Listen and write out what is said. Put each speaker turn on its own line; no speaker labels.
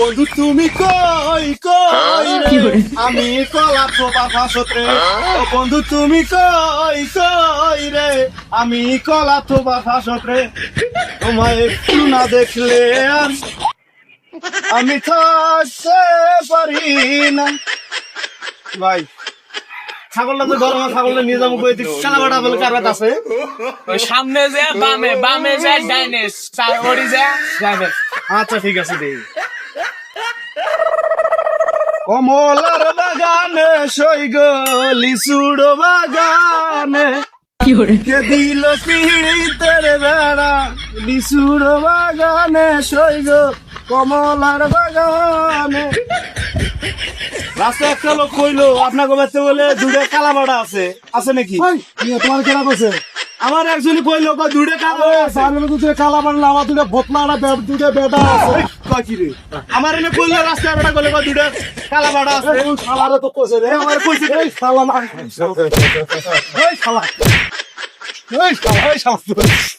বন্ধু তুমি কই কই রে? আমি কলা থোপা ফাঁসত্রে ও বন্ধু তুমি কই কই রে? আমি কলা থোপা ফাঁসত্রে তোমায় একটু না দেখলে আর আমি থাকতে পারি না। ভাই ছাগলটা তো গরম ছাগলটা নিয়ে যাব কই বাটা বলে কারবাত আছে?
সামনে যে বামে বামে যায় ওরি যায় যাবে।
আচ্ছা ঠিক আছে দেই। কমলার বাগানে সই গো লিচুর বাগানে। কে দিল পিড়িতের বেড়া লিচুর বাগানে সই গো কমলার বাগানে। রাস্তা একটা লোক কইলো আপনাকে বলে দূরে কালাবাড়া আছে। আছে নাকি?
তোমার কেনা করছে
আমার একজনই কই লোক কালাবাড়া আছে।
সামনে দুটো কালা মানে আমার দুটো ভোতলা না দুটো বেটা আছে।
কাকি রে? আমার এনে কইলো রাস্তা বেড়া কইলো কয় দূরে কালাবাড়া আছে।
ওই শালারে তো কইছে রে।
আমার কইছে
এই শালা না
এই শালা। এই শালা এই শালা।